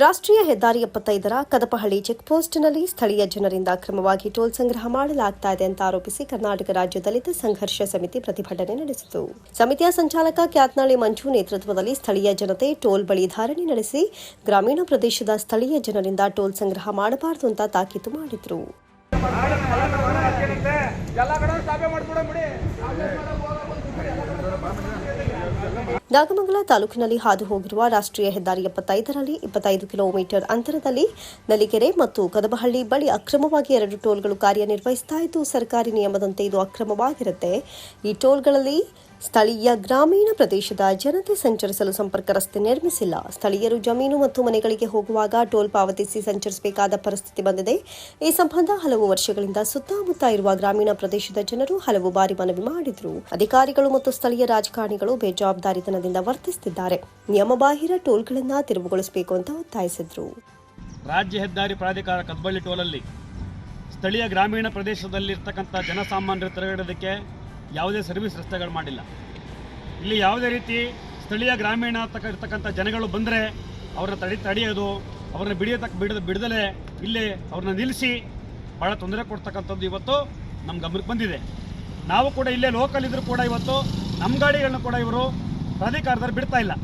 ರಾಷ್ಟ್ರೀಯ ಹೆದ್ದಾರಿ ಎಪ್ಪತ್ತೈದರ ಕದಪಹಳ್ಳಿ ಚೆಕ್ಪೋಸ್ಟ್ನಲ್ಲಿ ಸ್ಥಳೀಯ ಜನರಿಂದ ಅಕ್ರಮವಾಗಿ ಟೋಲ್ ಸಂಗ್ರಹ ಮಾಡಲಾಗ್ತಾ ಇದೆ ಅಂತ ಆರೋಪಿಸಿ ಕರ್ನಾಟಕ ರಾಜ್ಯ ದಲಿತ ಸಂಘರ್ಷ ಸಮಿತಿ ಪ್ರತಿಭಟನೆ ನಡೆಸಿತು. ಸಮಿತಿಯ ಸಂಚಾಲಕ ಕ್ಯಾತ್ನಾಳಿ ಮಂಜು ನೇತೃತ್ವದಲ್ಲಿ ಸ್ಥಳೀಯ ಜನತೆ ಟೋಲ್ ಬಳಿ ಧಾರಣೆ ನಡೆಸಿ ಗ್ರಾಮೀಣ ಪ್ರದೇಶದ ಸ್ಥಳೀಯ ಜನರಿಂದ ಟೋಲ್ ಸಂಗ್ರಹ ಮಾಡಬಾರದು ಅಂತ ತಾಕೀತು ಮಾಡಿದ್ರು. ನಾಗಮಂಗಲ ತಾಲೂಕಿನಲ್ಲಿ ಹಾದು ಹೋಗಿರುವ ರಾಷ್ಟ್ರೀಯ ಹೆದ್ದಾರಿ ಎಪ್ಪತ್ತೈದರಲ್ಲಿ ಇಪ್ಪತ್ತೈದು ಕಿಲೋಮೀಟರ್ ಅಂತರದಲ್ಲಿ ನಲಿಕೆರೆ ಮತ್ತು ಕದಬಹಳ್ಳಿ ಬಳಿ ಅಕ್ರಮವಾಗಿ ಎರಡು ಟೋಲ್ಗಳು ಕಾರ್ಯನಿರ್ವಹಿಸ್ತಾ ಇದ್ದು, ಸರ್ಕಾರಿ ನಿಯಮದಂತೆ ಇದು ಅಕ್ರಮವಾಗಿರುತ್ತೆ. ಈ ಟೋಲ್ಗಳಲ್ಲಿ ಸ್ಥಳೀಯ ಗ್ರಾಮೀಣ ಪ್ರದೇಶದ ಜನತೆ ಸಂಚರಿಸಲು ಸಂಪರ್ಕ ರಸ್ತೆ ನಿರ್ಮಿಸಿಲ್ಲ. ಸ್ಥಳೀಯರು ಜಮೀನು ಮತ್ತು ಮನೆಗಳಿಗೆ ಹೋಗುವಾಗ ಟೋಲ್ ಪಾವತಿಸಿ ಸಂಚರಿಸಬೇಕಾದ ಪರಿಸ್ಥಿತಿ ಬಂದಿದೆ. ಈ ಸಂಬಂಧ ಹಲವು ವರ್ಷಗಳಿಂದ ಸುತ್ತಮುತ್ತ ಇರುವ ಗ್ರಾಮೀಣ ಪ್ರದೇಶದ ಜನರು ಹಲವು ಬಾರಿ ಮನವಿ ಮಾಡಿದ್ರು. ಅಧಿಕಾರಿಗಳು ಮತ್ತು ಸ್ಥಳೀಯ ರಾಜಕಾರಣಿಗಳು ಬೇಜವಾಬ್ದಾರಿತನದಿಂದ ವರ್ತಿಸುತ್ತಿದ್ದಾರೆ. ನಿಯಮಬಾಹಿರ ಟೋಲ್ಗಳನ್ನು ತೆರವುಗೊಳಿಸಬೇಕು ಅಂತ ಒತ್ತಾಯಿಸಿದ್ರು. ರಾಜ್ಯ ಹೆದ್ದಾರಿ ಪ್ರಾಧಿಕಾರ ಕದ್ಬಳ್ಳಿ ಟೋಲಲ್ಲಿ ಸ್ಥಳೀಯ ಗ್ರಾಮೀಣ ಪ್ರದೇಶದಲ್ಲಿರ್ತಕ್ಕಂಥ ಜನಸಾಮಾನ್ಯರು ತಿರುಗಾಡೋದಕ್ಕೆ ಯಾವುದೇ ಸರ್ವಿಸ್ ರಸ್ತೆಗಳು ಮಾಡಿಲ್ಲ. ಇಲ್ಲಿ ಯಾವುದೇ ರೀತಿ ಸ್ಥಳೀಯ ಗ್ರಾಮೀಣ ತಕ್ಕ ಇರ್ತಕ್ಕಂಥ ಜನಗಳು ಬಂದರೆ ಅವ್ರನ್ನ ತಡಿ ತಡೆಯೋದು, ಅವ್ರನ್ನ ಬಿಡಿಯತಕ್ಕ ಬಿಡದ ಬಿಡದಲೇ ಇಲ್ಲಿ ಅವ್ರನ್ನ ನಿಲ್ಲಿಸಿ ಭಾಳ ತೊಂದರೆ ಕೊಡ್ತಕ್ಕಂಥದ್ದು ಇವತ್ತು ನಮ್ಮ ಗಮನಕ್ಕೆ ಬಂದಿದೆ. ನಾವು ಕೂಡ ಇಲ್ಲೇ ಲೋಕಲ್ ಇದ್ದರೂ ಕೂಡ ಇವತ್ತು ನಮ್ಮ ಗಾಡಿಗಳನ್ನ ಕೂಡ ಇವರು ಪ್ರಾಧಿಕಾರದವ್ರು ಬಿಡ್ತಾ ಇಲ್ಲ.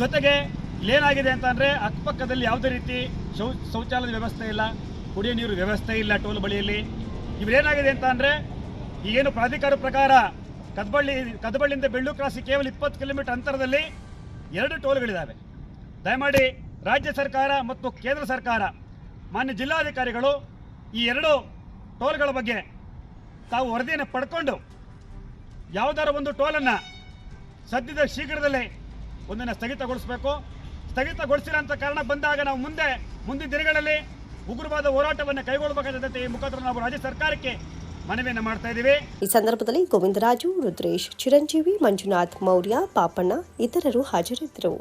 ಜೊತೆಗೆ ಇಲ್ಲೇನಾಗಿದೆ ಅಂತ ಅಂದರೆ ಅಕ್ಕಪಕ್ಕದಲ್ಲಿ ಯಾವುದೇ ರೀತಿ ಶೌಚಾಲಯದ ವ್ಯವಸ್ಥೆ ಇಲ್ಲ, ಕುಡಿಯೋ ನೀರು ವ್ಯವಸ್ಥೆ ಇಲ್ಲ ಟೋಲ್ ಬಳಿಯಲ್ಲಿ. ಇವರೇನಾಗಿದೆ ಅಂತ ಅಂದರೆ ಈಗೇನು ಪ್ರಾಧಿಕಾರ ಪ್ರಕಾರ ಕದಬಳ್ಳಿ, ಕದಬಳ್ಳಿಯಿಂದ ಬೆಳ್ಳು ಕ್ರಾಸಿ ಕೇವಲ ಇಪ್ಪತ್ತು ಕಿಲೋಮೀಟರ್ ಅಂತರದಲ್ಲಿ ಎರಡು ಟೋಲ್ಗಳಿದ್ದಾವೆ ದಯಮಾಡಿ ರಾಜ್ಯ ಸರ್ಕಾರ ಮತ್ತು ಕೇಂದ್ರ ಸರ್ಕಾರ, ಮಾನ್ಯ ಜಿಲ್ಲಾಧಿಕಾರಿಗಳು ಈ ಎರಡು ಟೋಲ್ಗಳ ಬಗ್ಗೆ ತಾವು ವರದಿಯನ್ನು ಪಡ್ಕೊಂಡು ಯಾವುದಾರ ಒಂದು ಟೋಲನ್ನು ಸದ್ಯದ ಶೀಘ್ರದಲ್ಲೇ ಒಂದನ್ನು ಸ್ಥಗಿತಗೊಳಿಸಬೇಕು. ಸ್ಥಗಿತಗೊಳಿಸಿಲ್ಲ ಅಂತ ಕಾರಣ ಬಂದಾಗ ನಾವು ಮುಂದೆ, ಮುಂದಿನ ದಿನಗಳಲ್ಲಿ ಉಗ್ರವಾದ ಹೋರಾಟವನ್ನು ಕೈಗೊಳ್ಳಬೇಕಾದಂತೆ ಈ ಮುಖಾಂತರ ನಾವು ರಾಜ್ಯ ಸರ್ಕಾರಕ್ಕೆ ಮನವಿಯನ್ನು ಮಾಡ್ತಾ ಈ ಸಂದರ್ಭದಲ್ಲಿ ಗೋವಿಂದರಾಜು ರುದ್ರೇಶ್ ಚಿರಂಜೀವಿ ಮಂಜುನಾಥ್ ಮೌರ್ಯ ಪಾಪಣ್ಣ ಇತರರು ಹಾಜರಿದ್ದರು.